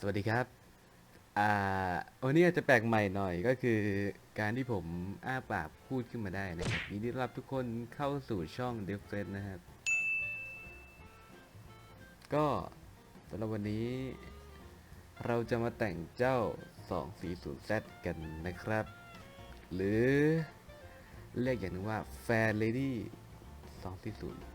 สวัสดีครับ อ่า วันนี้อาจจะแปลกใหม่หน่อยก็คือการที่ผมอ้าปากพูดขึ้นมาได้นะครับยินดีต้อนรับทุกคนเข้าสู่ช่อง d e f f r e n นะครับ ก็สำหรับวันนี้ เราจะมาแต่งเจ้า 240Z กันนะครับ หรือเรียกอย่างนึงว่า Fair Lady 240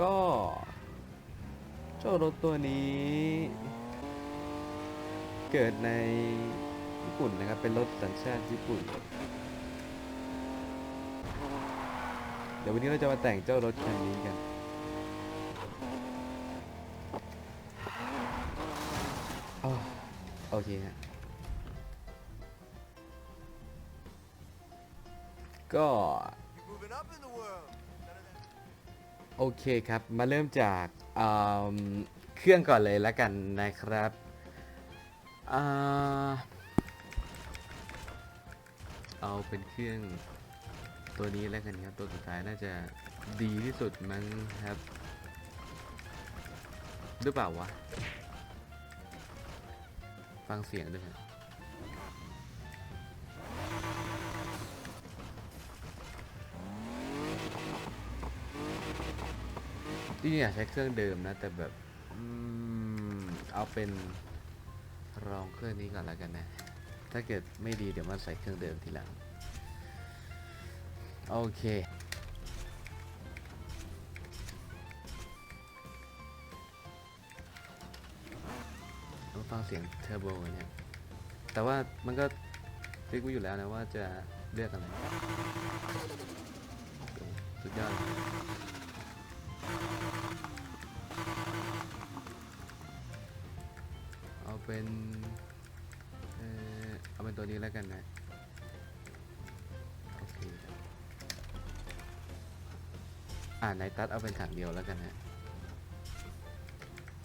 ก็เจ้ารถตัวนี้ เกิดในญี่ปุ่นนะครับ เป็นรถสัญชาติญี่ปุ่น เดี๋ยววันนี้เราจะมาแต่งเจ้ารถคันนี้กัน โอเคฮะก็ โอเคครับ มาเริ่มจากอืมเครื่องก่อนเลยแล้วกันนะครับอ่าเอาเป็นเครื่องตัวนี้แล้วกันครับ ตัวสุดท้ายน่าจะดีที่สุดมั้งครับ หรือเปล่าวะ ฟังเสียงด้วยครับ จริงๆอยากใช้เครื่องเดิมนะ แต่แบบอืมเอาเป็นรองเครื่องนี้ก่อนแล้วกันนะ ถ้าเกิดไม่ดีเดี๋ยวมาใส่เครื่องเดิมทีหลัง โอเคต้องฟังเสียงเทอร์โบเนี่ย แต่ว่ามันก็ฟิกไว้อยู่แล้วนะว่าจะเลือกอะไรสุดยอด เอาเป็นเออเอาเป็นตัวนี้แล้วกันนะ โอเคครับอ่าในตัดเอาเป็นถังเดียวแล้วกันนะ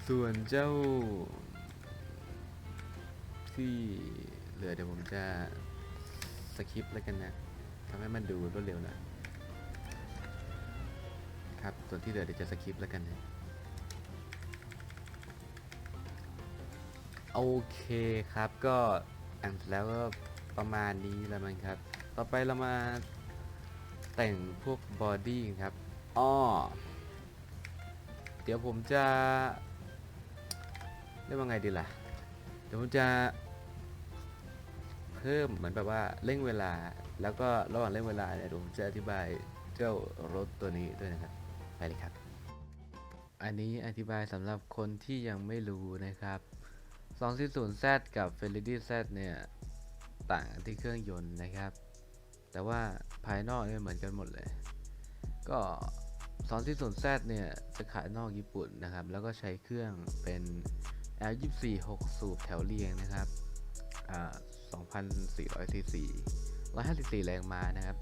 ส่วนเจ้า ที่เหลือเดี๋ยวผมจะสคริปต์แล้วกันนะทำให้มันดูรวดเร็วหน่อยครับส่วนที่เหลือเดี๋ยวจะสคริปต์แล้วกันนะ โอเคครับก็อ่านแล้วก็ประมาณนี้แล้วมั้งครับ ต่อไปเรามาแต่งพวกบอดี้ครับอ้อเดี๋ยวผมจะเรียกว่าไงดีล่ะ เดี๋ยวผมจะ เพิ่มเหมือนแบบว่าเร่งเวลา แล้วก็ระหว่างเร่งเวลาเนี่ยเดี๋ยวผมจะอธิบายเจ้ารถตัวนี้ด้วยนะครับ ไปเลยครับ อันนี้อธิบายสำหรับคนที่ยังไม่รู้นะครับ 240Z กับ f e r r a r i Z เนี่ย ต่างที่เครื่องยนต์นะครับ แต่ว่าภายนอกเนี่ยเหมือนกันหมดเลย ก็ 240Z เนี่ย จะขายนอกญี่ปุ่นนะครับ แล้วก็ใช้เครื่องเป็น L24 6 สูบแถวเรียงนะครับ อ่า2,400ซีซี154 แรงม้านะครับ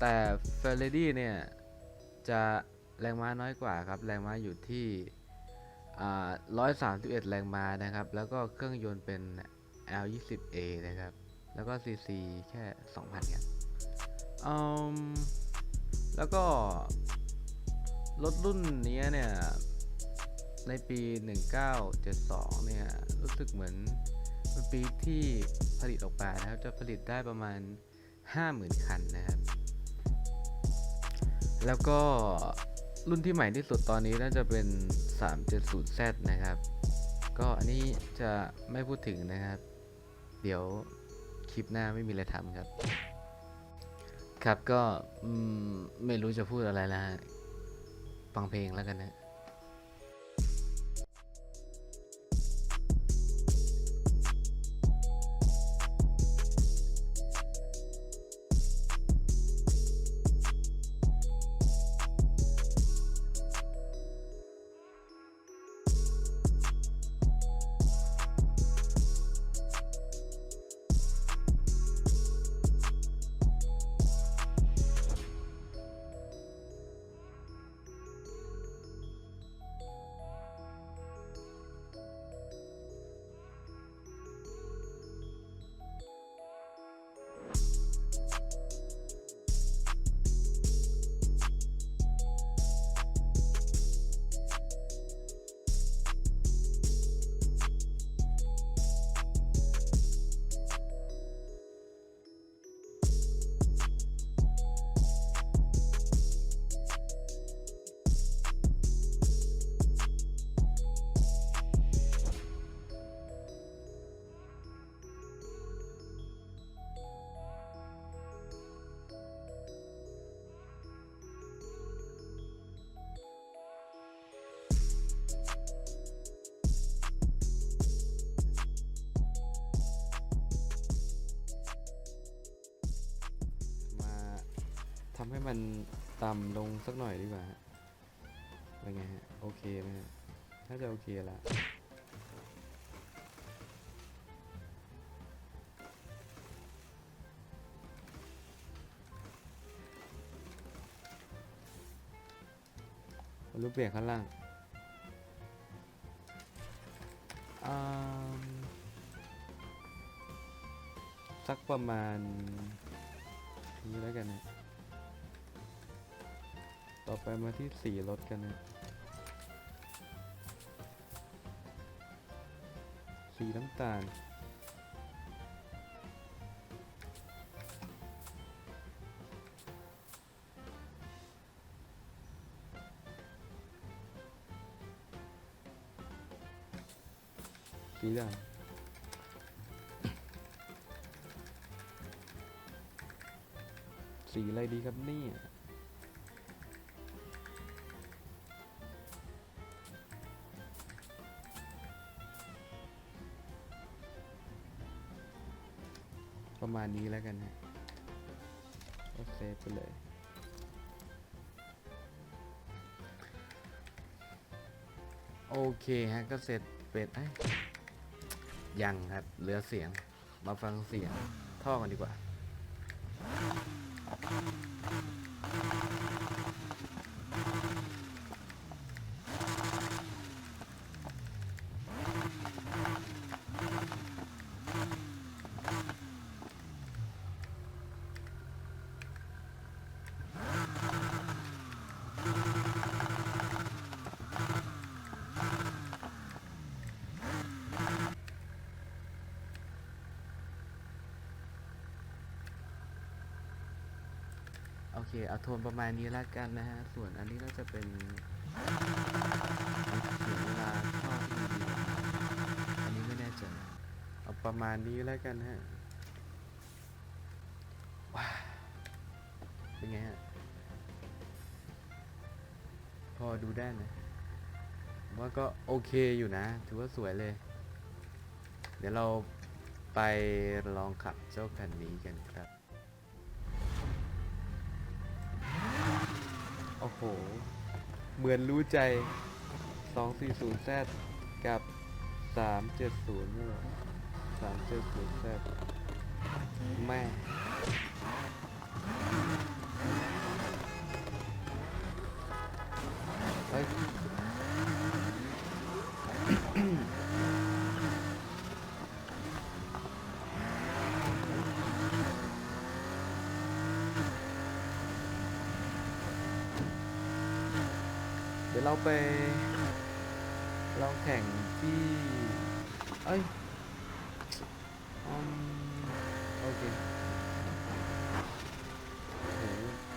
แต่ Ferrari เนี่ย จะแรงม้าน้อยกว่าครับ แรงม้าอยู่ที่ 131 แรงม้านะครับ แล้วก็เครื่องยนต์เป็น L20A นะครับ แล้วก็ CC แค่ 2,000ครับอืมแล้วก็ รถรุ่นนี้เนี่ย ในปี 1972 เนี่ย รู้สึกเหมือนเป็นปีที่ผลิตออกมานะครับ จะผลิตได้ประมาณ 50,000 คันนะครับ แล้วก็ รุ่นที่ใหม่ที่สุดตอนนี้น่าจะเป็น 370Z นะครับ ก็อันนี้จะไม่พูดถึงนะครับ เดี๋ยวคลิปหน้าไม่มีอะไรทำครับ ครับก็ไม่รู้จะพูดอะไรแล้วฮะฟังเพลงแล้วกันนะ ทำให้มันต่ำลงสักหน่อยดีกว่าฮะเป็นไงฮะ โอเคไหมฮะน่าจะโอเคละรูปเปลี่ยนข้างล่างสักประมาณนี้แล้วกันนะ ต่อไปมาที่สีรถกันนะสีน้ำตาล สีดำสีอะไรดีครับเนี่ย ประมาณนี้แล้วกันฮะก็เซฟไปเลย โอเคฮะ ก็เสร็จเป็ดยังครับ เหลือเสียง มาฟังเสียงท่อกันดีกว่า เคเอาโทนประมาณนี้แล้วกันนะฮะ ส่วนอันนี้น่าจะเป็นเสียงเวลาท่อที่ดีอันนี้ไม่แน่ใจเอาประมาณนี้แล้วกันฮะว้าวเป็นไงฮะ พอดูได้นะว่าก็โอเคอยู่นะ ถือว่าสวยเลย เดี๋ยวเราไปลองขับเจ้าคันนี้กันครับ โอ้โห เหมือนรู้ใจ 240Z กับ 370นี่หรอ 370Z แม่ เราไปลองแข่งที่ เอ้ยอืมโอเคโอ้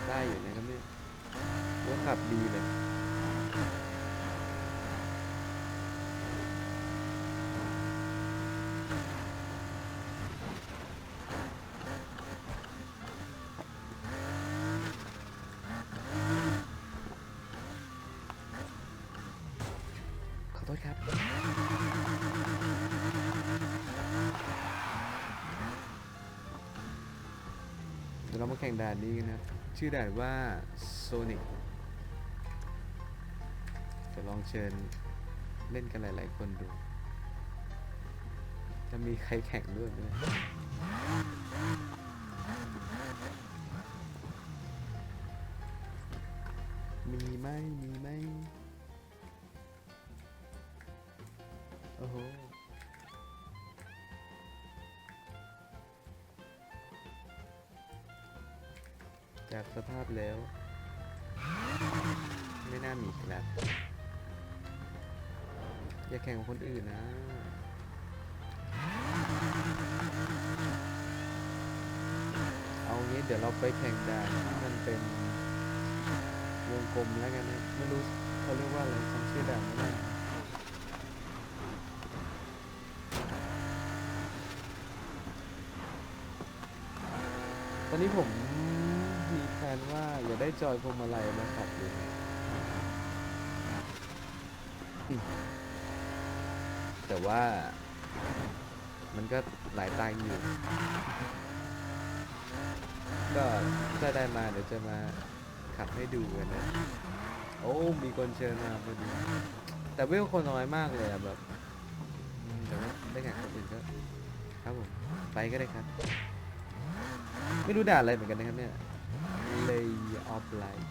ได้อยู่นะครับเนี่ยว่าขับดีเลย ครับเดี๋ยวเรามาแข่งด่านนี้กันนะชื่อด่านว่า Sonic จะลองเชิญเล่นกันหลาย ๆ คนดู จะมีใครแข่งด้วยไหมมีไหมมีไหม สภาพแล้ว ไม่น่ามีครับอย่าแข่งกับคนอื่นนะเอางี้เดี๋ยวเราไปแข่งด่านที่มันเป็นวงกลมแล้วกันนะไม่รู้เขาเรียกว่าอะไรจำชื่อด่านไม่ได้ตอนนี้ผม ว่าอยากได้จอยพวงมาลัยมาขับอยู่อืมแต่ว่า มันก็หลายตังอยู่ ก็ถ้าได้มาเดี๋ยวจะมาขับให้ดูกันนะ โอ้ มีคนเชิญมาพอดี แต่เวลคนน้อยมากเลยอะแบบแต่ว่าได้แข่งคนอื่นก็ครับผม ไปก็ได้ครับ ไม่รู้ด่าอะไรเหมือนกันนะครับเนี่ย Lay of Light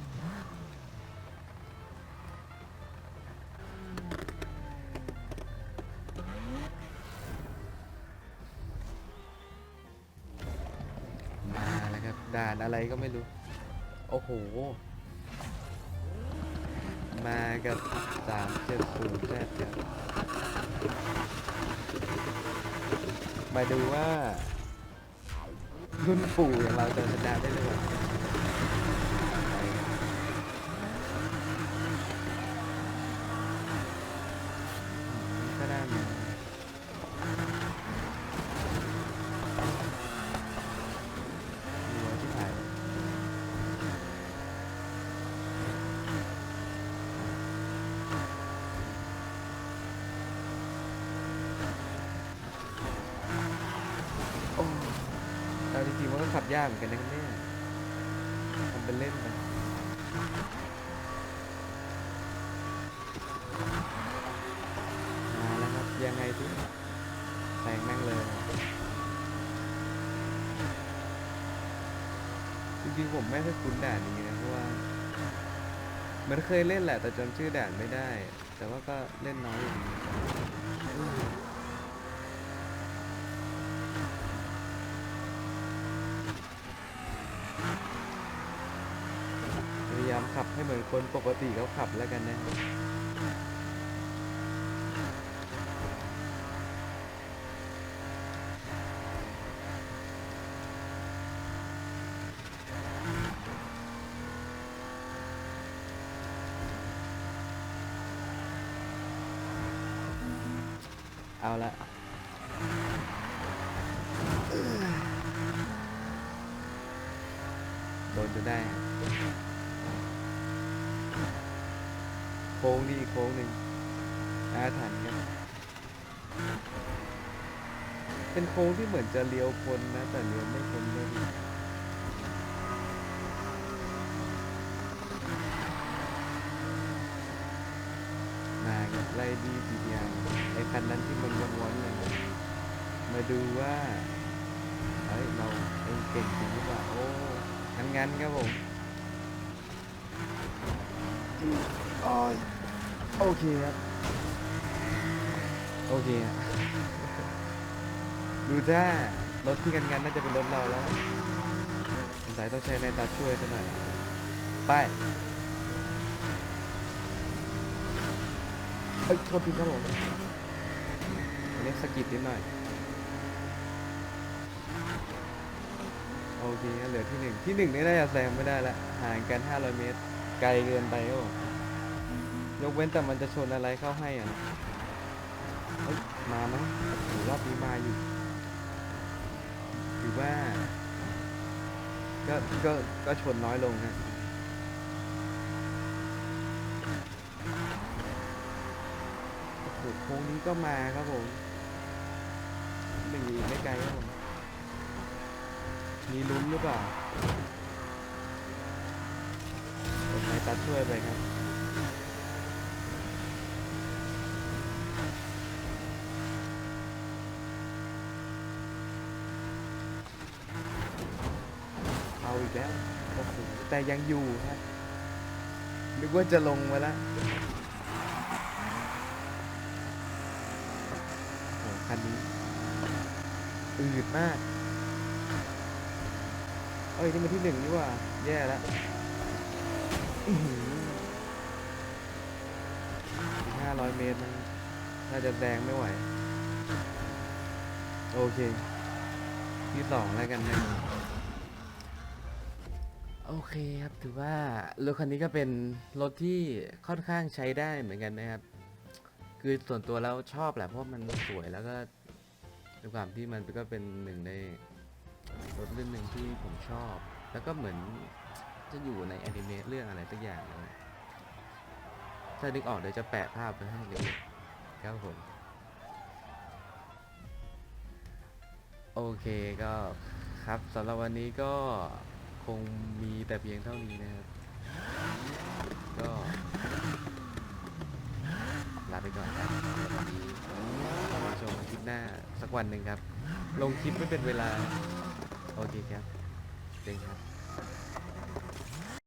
มาแล้วครับ ด่านอะไรก็ไม่รู้ โอ้โห มากับสามเจ็ดศูนย์แซดครับมาดูว่ารุ่นปู่อย่างเราจะชนะได้หรือเปล่าไปครับก็ได้มาหัวที่ถ่าย โอ้แต่จริงๆมันก็ขับ ยากเหมือนกันนะครับเนี่ยทำเป็นเล่นไปมาแล้วครับ ยังไงสิแซงแม่งเลย จริงๆผมไม่ค่อยคุ้นด่านนี้นะเพราะว่า มันเคยเล่นแหละแต่จำชื่อด่านไม่ได้ แต่ว่าก็เล่นน้อยอยู่ดีพยายามขับให้เหมือนคนปกติเขาขับแล้วกันนะครับ เอาละโดนจนได้ฮะโค้งดีอีกโค้งหนึ่งอาถรรพ์ครับเป็นโค้งที่เหมือนจะเลี้ยวพ้นนะ แต่เลี้ยวไม่พ้นเลยมาครับไล่ดีทีเดียวไอ้คันนั้นที่มันวนๆเลยมาดูว่าเฮ้ยเราเองเก่งจริงหรือเปล่าโอ้งั้นงั้นๆครับผม โอ้ยโอเคครับ โอเค ดูจ้ารถที่กันกันน่าจะเป็นรถเราแล้วสงสัยต้องใช้ในตาช่วยซะหน่อย ไปเฮ้ยโทษทีครับผมอันนี้สกิดนิดหน่อย โอเคงั้นเหลือที่หนึ่งที่หนึ่งนี่น่าจะแซงไม่ได้ละห่างกัน 500 เมตร ไกลเกินไปครับผม ยกเว้นแต่มันจะชนอะไรเข้าให้อะนะเฮ้ยมาไหมโอ้โหรอบนี้มาอยู่ถือว่า ก็ก็ก็ชนน้อยลงฮะโอ้โหโค้งนี้ก็มาครับผมหนึ่งอีไม่ไกลครับผมมีลุ้นหรือเปล่าผมไปตัดช่วยไปครับ เอาอีกแล้วโอ้โห แต่ยังอยู่ครับนึกว่าจะลงมาแล้วโอ้คันนี้อืดมาก เอ้ย นี่มันที่หนึ่งนี่ว่า แย่แล้วห้าร้อยเมตรนะน่าจะแซงไม่ไหว โอเค ที่สองแล้วกันนะ โอเคครับถือว่ารถคันนี้ก็เป็นรถที่ค่อนข้างใช้ได้เหมือนกันนะครับ คือส่วนตัวแล้วชอบแหละเพราะมันสวยแล้วก็ด้วยความที่มันก็เป็นหนึ่งในรถรุ่นหนึ่งที่ผมชอบ แล้วก็เหมือนจะอยู่ในแอนิเมะเรื่องอะไรสักอย่างเลยถ้านึกออกเดี๋ยวจะแปะภาพไว้ให้เลยครับผมโอเคก็ครับสำหรับวันนี้ก็ คงมีแต่เพียงเท่านี้นะครับ ก็ลาไปก่อนครับวันนี้มาชมคลิปหน้าสักวันหนึ่งครับ ลงคลิปไม่เป็นเวลา โอเคครับเจงครับ